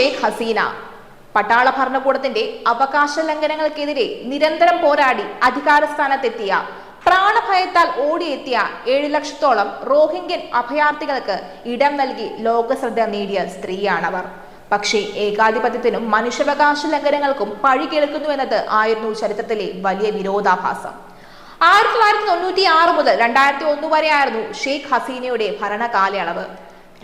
ഷെയ്ഖ് ഹസീന. പട്ടാള ഭരണകൂടത്തിന്റെ അവകാശ ലംഘനങ്ങൾക്കെതിരെ നിരന്തരം പോരാടി അധികാരസ്ഥാനത്തെത്തിയ പ്രാണഭയത്താൽ ഓടിയെത്തിയ ഏഴ് ലക്ഷത്തോളം റോഹിംഗ്യൻ അഭയാർത്ഥികൾക്ക് ഇടം നൽകി ലോകശ്രദ്ധ നേടിയ സ്ത്രീയാണവർ. പക്ഷേ ഏകാധിപത്യത്തിനും മനുഷ്യാവകാശ ലംഘനങ്ങൾക്കും പഴി കേൾക്കുന്നുവെന്നത് ആയിരുന്നു ചരിത്രത്തിലെ വലിയ വിരോധാഭാസം. ആയിരത്തി തൊള്ളായിരത്തി തൊണ്ണൂറ്റി ആറ് മുതൽ രണ്ടായിരത്തി ഒന്ന് വരെയായിരുന്നു ഷെയ്ഖ് ഹസീനയുടെ ഭരണകാലയളവ്.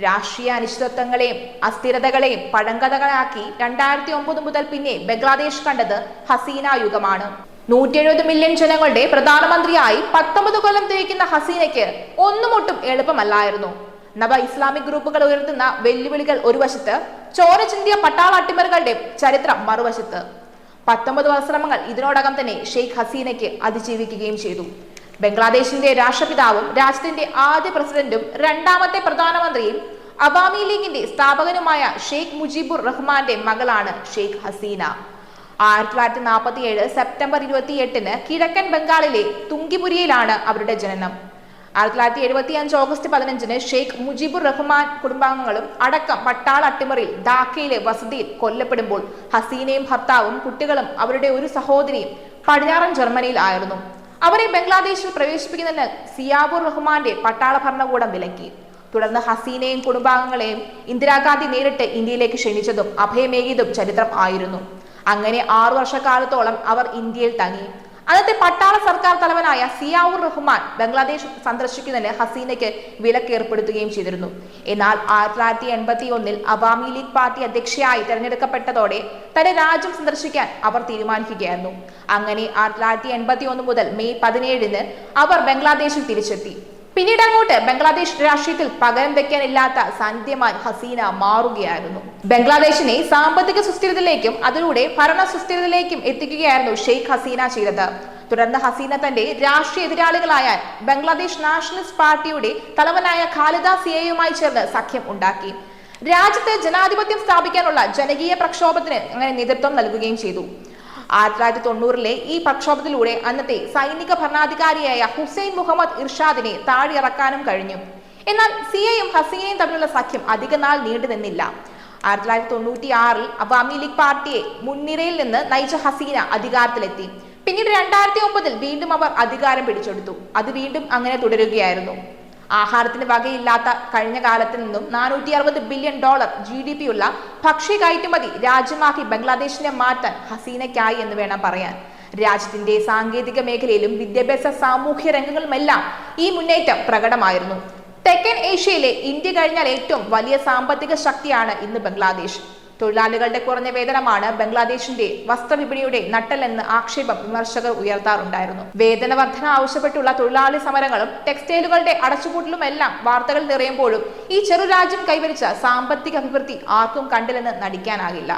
രാഷ്ട്രീയ അനിശ്ചിതത്വങ്ങളെയും അസ്ഥിരതകളെയും പഴങ്കഥകളാക്കി രണ്ടായിരത്തി ഒമ്പത് മുതൽ പിന്നെ ബംഗ്ലാദേശ് കണ്ടത് ഹസീന യുഗമാണ്. നൂറ്റി എഴുപത് മില്യൺ ജനങ്ങളുടെ പ്രധാനമന്ത്രിയായി പത്തൊമ്പത് കൊല്ലം തികയ്ക്കുന്ന ഹസീനയ്ക്ക് ഒന്നുമൊട്ടും എളുപ്പമല്ലായിരുന്നു. നവ ഇസ്ലാമിക് ഗ്രൂപ്പുകൾ ഉയർത്തുന്ന വെല്ലുവിളികൾ ഒരു വശത്ത് ചോര ചിന്തിയ പട്ടാള അട്ടിമറികളുടെ ചരിത്രം മറുവശത്ത്. പത്തൊമ്പത് വർഷങ്ങൾ ഇതിനോടകം തന്നെ ഷെയ്ഖ് ഹസീനയ്ക്ക് അതിജീവിക്കുകയും ചെയ്തു. ബംഗ്ലാദേശിന്റെ രാഷ്ട്രപിതാവും രാജ്യത്തിന്റെ ആദ്യ പ്രസിഡന്റും രണ്ടാമത്തെ പ്രധാനമന്ത്രിയും അവാമി ലീഗിന്റെ സ്ഥാപകനുമായ ഷെയ്ഖ് മുജീബുർ റഹ്മാന്റെ മകളാണ് ഷെയ്ഖ് ഹസീന. ആയിരത്തി തൊള്ളായിരത്തി നാൽപ്പത്തി ഏഴ് സെപ്റ്റംബർ ഇരുപത്തി എട്ടിന് കിഴക്കൻ ബംഗാളിലെ തുങ്കിപുരിയിലാണ് അവരുടെ ജനനം. ആയിരത്തി തൊള്ളായിരത്തി എഴുപത്തി അഞ്ച് ഓഗസ്റ്റ് പതിനഞ്ചിന് ഷെയ്ഖ് മുജീബുർ റഹ്മാൻ കുടുംബാംഗങ്ങളും അടക്കം പട്ടാള അട്ടിമറി ധാക്കയിലെ വസതിയിൽ കൊല്ലപ്പെടുമ്പോൾ ഹസീനയും ഭർത്താവും കുട്ടികളും അവരുടെ ഒരു സഹോദരിയും പടിഞ്ഞാറൻ ജർമ്മനിയിൽ ആയിരുന്നു. അവരെ ബംഗ്ലാദേശിൽ പ്രവേശിപ്പിക്കുന്നതിന് സിയാബുർ റഹ്മാന്റെ പട്ടാള ഭരണകൂടം വിലക്കി. തുടർന്ന് ഹസീനയും കുടുംബാംഗങ്ങളെയും ഇന്ദിരാഗാന്ധി നേരിട്ട് ഇന്ത്യയിലേക്ക് ക്ഷണിച്ചതും അഭയമേകിയതും ചരിത്രം ആയിരുന്നു. അങ്ങനെ ആറു വർഷക്കാലത്തോളം അവർ ഇന്ത്യയിൽ തങ്ങി. അന്നത്തെ പട്ടാള സർക്കാർ തലവനായ സിയാവുർ റഹ്മാൻ ബംഗ്ലാദേശ് സന്ദർശിക്കുന്നതിന് ഹസീനയ്ക്ക് വിലക്ക് ഏർപ്പെടുത്തുകയും ചെയ്തിരുന്നു. എന്നാൽ ആയിരത്തി തൊള്ളായിരത്തി എൺപത്തി ഒന്നിൽ അവാമി ലീഗ് പാർട്ടി അധ്യക്ഷയായി തെരഞ്ഞെടുക്കപ്പെട്ടതോടെ തന്റെ രാജ്യം സന്ദർശിക്കാൻ അവർ തീരുമാനിക്കുകയായിരുന്നു. അങ്ങനെ ആയിരത്തി തൊള്ളായിരത്തി എൺപത്തി ഒന്ന് മുതൽ മെയ് പതിനേഴിന് അവർ ബംഗ്ലാദേശിൽ തിരിച്ചെത്തി. പിന്നീട് അങ്ങോട്ട് ബംഗ്ലാദേശ് രാഷ്ട്രീയത്തിൽ പകരം വെക്കാനില്ലാത്ത സാന്നിധ്യമായി ഹസീന മാറുകയായിരുന്നു. ബംഗ്ലാദേശിനെ സാമ്പത്തിക സുസ്ഥിരതയിലേക്കും അതിലൂടെ ഭരണ സുസ്ഥിരതയിലേക്കും എത്തിക്കുകയായിരുന്നു ഷെയ്ഖ് ഹസീന ചെയ്തത്. തുടർന്ന് ഹസീന തന്റെ രാഷ്ട്രീയ എതിരാളികളായ ബംഗ്ലാദേശ് നാഷണലിസ്റ്റ് പാർട്ടിയുടെ തലവനായ ഖാലിദ സിയയുമായി ചേർന്ന് സഖ്യം ഉണ്ടാക്കി. രാജ്യത്ത് ജനാധിപത്യം സ്ഥാപിക്കാനുള്ള ജനകീയ പ്രക്ഷോഭത്തിന് അങ്ങനെ നേതൃത്വം നൽകുകയും ചെയ്തു. ആയിരത്തി തൊള്ളായിരത്തി തൊണ്ണൂറിലെ ഈ പ്രക്ഷോഭത്തിലൂടെ അന്നത്തെ സൈനിക ഭരണാധികാരിയായ ഹുസൈൻ മുഹമ്മദ് ഇർഷാദിനെ താഴെയിറക്കാനും കഴിഞ്ഞു. എന്നാൽ സിയയും ഹസീനയും തമ്മിലുള്ള സഖ്യം അധികനാൾ നീണ്ടു നിന്നില്ല. ആയിരത്തി തൊള്ളായിരത്തി തൊണ്ണൂറ്റി ആറിൽ അവാമി ലീഗ് പാർട്ടിയെ മുൻനിരയിൽ നിന്ന് നയിച്ച ഹസീന അധികാരത്തിലെത്തി. പിന്നീട് രണ്ടായിരത്തി ഒമ്പതിൽ വീണ്ടും അവർ അധികാരം പിടിച്ചെടുത്തു. അത് വീണ്ടും അങ്ങനെ തുടരുകയായിരുന്നു. ആഹാരത്തിന് വകയില്ലാത്ത കഴിഞ്ഞ കാലത്ത് നിന്നും നാനൂറ്റി അറുപത് billion dollar G D P ഉള്ള ഭക്ഷ്യ കയറ്റുമതി രാജ്യമാക്കി ബംഗ്ലാദേശിനെ മാറ്റാൻ ഹസീനയ്ക്കായി എന്ന് വേണം പറയാൻ. രാജ്യത്തിന്റെ സാങ്കേതിക മേഖലയിലും വിദ്യാഭ്യാസ സാമൂഹ്യ രംഗങ്ങളുമെല്ലാം ഈ മുന്നേറ്റം പ്രകടമായിരുന്നു. തെക്കൻ ഏഷ്യയിലെ ഇന്ത്യ കഴിഞ്ഞാൽ ഏറ്റവും വലിയ സാമ്പത്തിക ശക്തിയാണ് ഇന്ന് ബംഗ്ലാദേശ്. തൊഴിലാളികളുടെ കുറഞ്ഞ വേതനമാണ് ബംഗ്ലാദേശിന്റെ വസ്ത്രവിപണിയുടെ നട്ടലെന്ന് ആക്ഷേപം വിമർശകർ ഉയർത്താറുണ്ടായിരുന്നു. വേതന വർധന ആവശ്യപ്പെട്ടുള്ള തൊഴിലാളി സമരങ്ങളും ടെക്സ്റ്റൈലുകളുടെ അടച്ചുപൂട്ടലുമെല്ലാം വാർത്തകൾ നിറയുമ്പോഴും ഈ ചെറു രാജ്യം കൈവരിച്ച സാമ്പത്തിക അഭിവൃദ്ധി ആർക്കും കണ്ടില്ലെന്ന് നടിക്കാനാകില്ല.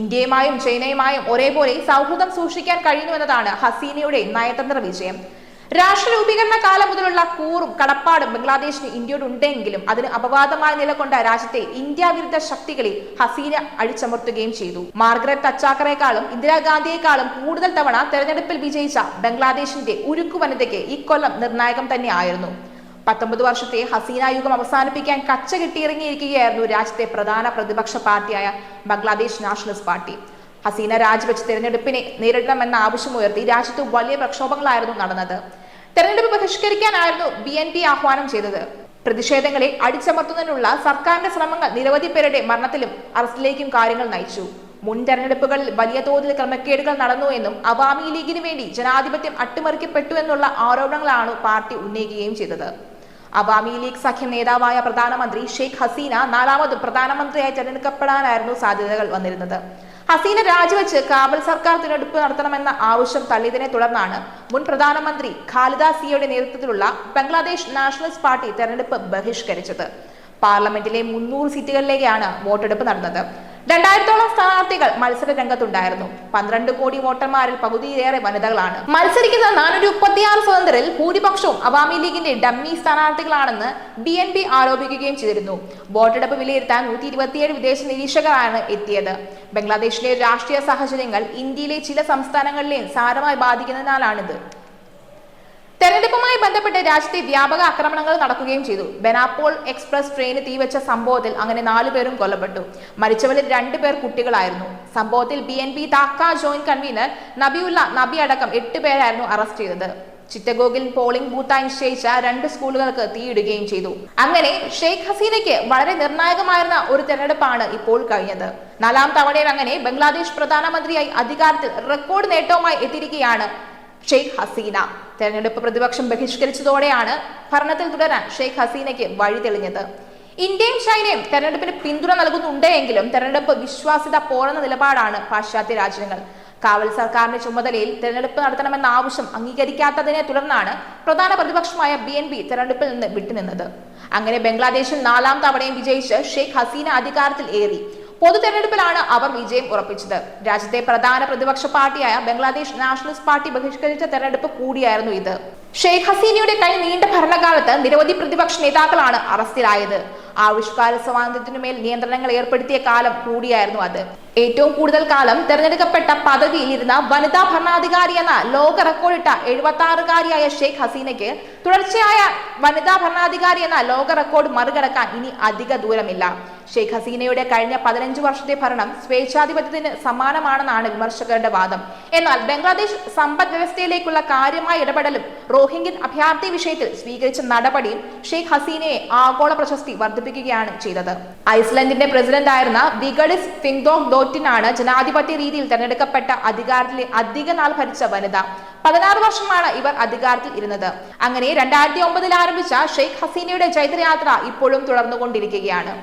ഇന്ത്യയുമായും ചൈനയുമായും ഒരേപോലെ സൗഹൃദം സൂക്ഷിക്കാൻ കഴിയുന്നുവെന്നതാണ് ഹസീനയുടെ നയതന്ത്ര വിജയം. രാഷ്ട്ര രൂപീകരണ കാലം മുതലുള്ള കൂറും കടപ്പാടും ബംഗ്ലാദേശിന് ഇന്ത്യയോട് ഉണ്ടെങ്കിലും അതിന് അപവാദമായി നിലകൊണ്ട രാജ്യത്തെ ഇന്ത്യ വിരുദ്ധ ശക്തികളെ ഹസീന അടിച്ചമർത്തുകയും ചെയ്തു. മാർഗരറ്റ് തച്ചാക്കറേക്കാളും ഇന്ദിരാഗാന്ധിയെക്കാളും കൂടുതൽ തവണ തെരഞ്ഞെടുപ്പിൽ വിജയിച്ച ബംഗ്ലാദേശിന്റെ ഉരുക്കു വനിതയ്ക്ക് ഇക്കൊല്ലം നിർണായകം തന്നെയായിരുന്നു. പത്തൊമ്പത് വർഷത്തെ ഹസീന യുഗം അവസാനിപ്പിക്കാൻ കച്ച കിട്ടിയിറങ്ങിയിരിക്കുകയായിരുന്നു രാജ്യത്തെ പ്രധാന പ്രതിപക്ഷ പാർട്ടിയായ ബംഗ്ലാദേശ് നാഷണലിസ്റ്റ് പാർട്ടി. ഹസീന രാജിവെച്ച് തെരഞ്ഞെടുപ്പിനെ നേരിടണമെന്ന ആവശ്യമുയർത്തി രാജ്യത്ത് വലിയ പ്രക്ഷോഭങ്ങളായിരുന്നു നടന്നത്. തെരഞ്ഞെടുപ്പ് ബഹിഷ്കരിക്കാനായിരുന്നു ബി എൻ പി ആഹ്വാനം ചെയ്തത്. പ്രതിഷേധങ്ങളെ അടിച്ചമർത്തുന്നതിനുള്ള സർക്കാരിന്റെ ശ്രമങ്ങൾ നിരവധി പേരുടെ മരണത്തിലും അറസ്റ്റിലേക്കും കാര്യങ്ങൾ നയിച്ചു. മുൻ തെരഞ്ഞെടുപ്പുകളിൽ വലിയ തോതിൽ ക്രമക്കേടുകൾ നടന്നു എന്നും അവാമി ലീഗിന് വേണ്ടി ജനാധിപത്യം അട്ടിമറിക്കപ്പെട്ടു എന്നുള്ള ആരോപണങ്ങളാണ് പാർട്ടി ഉന്നയിക്കുകയും ചെയ്തത്. അവാമി ലീഗ് സഖ്യ നേതാവായ പ്രധാനമന്ത്രി ഷെയ്ഖ് ഹസീന നാലാമതും പ്രധാനമന്ത്രിയായി തെരഞ്ഞെടുക്കപ്പെടാനായിരുന്നു സാധ്യതകൾ വന്നിരുന്നത്. ഹസീന രാജിവെച്ച് കാബൽ സർക്കാർ തിരഞ്ഞെടുപ്പ് നടത്തണമെന്ന ആവശ്യം തള്ളിയതിനെ തുടർന്നാണ് മുൻ പ്രധാനമന്ത്രി ഖാലിദ സിയയുടെ നേതൃത്വത്തിലുള്ള ബംഗ്ലാദേശ് നാഷണലിസ്റ്റ് പാർട്ടി തെരഞ്ഞെടുപ്പ് ബഹിഷ്കരിച്ചത്. പാർലമെന്റിലെ മുന്നൂറ് സീറ്റുകളിലേക്കാണ് വോട്ടെടുപ്പ് നടന്നത്. രണ്ടായിരത്തോളം സ്ഥാനാർത്ഥികൾ മത്സര രംഗത്തുണ്ടായിരുന്നു. പന്ത്രണ്ട് കോടി വോട്ടർമാരിൽ പകുതിയിലേറെ വനിതകളാണ്. മത്സരിക്കുന്ന നാനൂറ്റി മുപ്പത്തിയാറ് സ്വതന്ത്രരിൽ ഭൂരിപക്ഷവും അവാമി ലീഗിന്റെ ഡമ്മി സ്ഥാനാർത്ഥികളാണെന്ന് ബി എൻ പി ആരോപിക്കുകയും ചെയ്തിരുന്നു. വോട്ടെടുപ്പ് വിലയിരുത്താൻ നൂറ്റി ഇരുപത്തിയേഴ് വിദേശ നിരീക്ഷകരാണ് എത്തിയത്. ബംഗ്ലാദേശിലെ രാഷ്ട്രീയ സാഹചര്യങ്ങൾ ഇന്ത്യയിലെ ചില സംസ്ഥാനങ്ങളിലെയും സാരമായി ബാധിക്കുന്നതിനാലാണിത്. ബന്ധപ്പെട്ട് രാജ്യത്തെ വ്യാപക ആക്രമണങ്ങൾ നടക്കുകയും ചെയ്തു. ബെനാപ്പോൾ എക്സ്പ്രസ് ട്രെയിന് തീവച്ച സംഭവത്തിൽ അങ്ങനെ നാലുപേരും കൊല്ലപ്പെട്ടു. മരിച്ചവരിൽ രണ്ടുപേർ കുട്ടികളായിരുന്നു. സംഭവത്തിൽ B N P Dhaka joint convener Nabiullah Nabi അടക്കം എട്ട് പേരായിരുന്നു അറസ്റ്റ് ചെയ്തത്. ചിറ്റഗോഗിൽ പോളിംഗ് ബൂത്തായി നിശ്ചയിച്ച രണ്ട് സ്കൂളുകൾക്ക് തീയിടുകയും ചെയ്തു. അങ്ങനെ ഷെയ്ഖ് ഹസീനയ്ക്ക് വളരെ നിർണായകമായിരുന്ന ഒരു തെരഞ്ഞെടുപ്പാണ് ഇപ്പോൾ കഴിഞ്ഞത്. നാലാം തവണയിൽ അങ്ങനെ ബംഗ്ലാദേശ് പ്രധാനമന്ത്രിയായി അധികാരത്തിൽ റെക്കോർഡ് നേട്ടവുമായി എത്തിയിരിക്കുകയാണ് ഷെയ്ഖ് ഹസീന. തെരഞ്ഞെടുപ്പ് പ്രതിപക്ഷം ബഹിഷ്കരിച്ചതോടെയാണ് ഭരണത്തിൽ തുടരാൻ ഷെയ്ഖ് ഹസീനയ്ക്ക് വഴി തെളിഞ്ഞത്. ഇന്ത്യയും ചൈനയും തെരഞ്ഞെടുപ്പിന് പിന്തുണ നൽകുന്നുണ്ടെങ്കിലും തെരഞ്ഞെടുപ്പ് വിശ്വാസ്യത പോരെന്ന നിലപാടാണ് പാശ്ചാത്യ രാജ്യങ്ങൾ. കാവൽ സർക്കാരിന്റെ ചുമതലയിൽ തെരഞ്ഞെടുപ്പ് നടത്തണമെന്ന ആവശ്യം അംഗീകരിക്കാത്തതിനെ തുടർന്നാണ് പ്രധാന പ്രതിപക്ഷമായ ബി എൻ പി തെരഞ്ഞെടുപ്പിൽ നിന്ന് വിട്ടുനിന്നത്. അങ്ങനെ ബംഗ്ലാദേശിൽ നാലാം തവണയും വിജയിച്ച് ഷെയ്ഖ് ഹസീന അധികാരത്തിൽ ഏറി. പൊതു തെരഞ്ഞെടുപ്പിലാണ് അവർ വിജയം ഉറപ്പിച്ചത്. രാജ്യത്തെ പ്രധാന പ്രതിപക്ഷ പാർട്ടിയായ ബംഗ്ലാദേശ് നാഷണലിസ്റ്റ് പാർട്ടി ബഹിഷ്കരിച്ച തെരഞ്ഞെടുപ്പ് കൂടിയായിരുന്നു ഇത്. ഷെയ്ഖ് ഹസീനയുടെ കൈ നീണ്ട ഭരണകാലത്ത് നിരവധി പ്രതിപക്ഷ നേതാക്കളാണ് അറസ്റ്റിലായത്. ആവിഷ്കാര സ്വാതന്ത്ര്യത്തിനുമേൽ നിയന്ത്രണങ്ങൾ ഏർപ്പെടുത്തിയ കാലം കൂടിയായിരുന്നു അത്. ഏറ്റവും കൂടുതൽ കാലം തെരഞ്ഞെടുക്കപ്പെട്ട പദവിയിൽ ഇരുന്ന വനിതാ ഭരണാധികാരി എന്ന ലോക റെക്കോർഡിട്ട എഴുപത്തി ആറുകാരിയായ ഷെയ്ഖ് ഹസീനയ്ക്ക് തുടർച്ചയായ വനിതാ ഭരണാധികാരി എന്ന ലോക റെക്കോർഡ് മറികടക്കാൻ ഇനി അധിക ദൂരമില്ല. ഷെയ്ഖ് ഹസീനയുടെ കഴിഞ്ഞ പതിനഞ്ച് വർഷത്തെ ഭരണം സ്വേച്ഛാധിപത്യത്തിന് സമാനമാണെന്നാണ് വിമർശകരുടെ വാദം. എന്നാൽ ബംഗ്ലാദേശ് സമ്പദ് വ്യവസ്ഥയിലേക്കുള്ള കാര്യമായ ഇടപെടലും റോഹിംഗ്യൻ അഭയാർത്ഥി വിഷയത്തിൽ സ്വീകരിച്ച നടപടിയും ഷെയ്ഖ് ഹസീനയെ ആഗോള പ്രശസ്തി വർദ്ധിപ്പിക്കുകയാണ് ചെയ്തത്. ഐസ്ലൻഡിന്റെ പ്രസിഡന്റ് ആയിരുന്ന വിഗഡിസ് ഫിങ്ദോങ് ഡോറ്റിനാണ് ജനാധിപത്യ രീതിയിൽ തെരഞ്ഞെടുക്കപ്പെട്ട അധികാരത്തിലെ അധിക നാൾ ഭരിച്ച വനിത. പതിനാറ് വർഷമാണ് ഇവർ അധികാരത്തിൽ ഇരുന്നത്. അങ്ങനെ രണ്ടായിരത്തി ഒമ്പതിൽ ആരംഭിച്ച ഷെയ്ഖ് ഹസീനയുടെ ചൈത്രയാത്ര ഇപ്പോഴും തുടർന്നുകൊണ്ടിരിക്കുകയാണ്.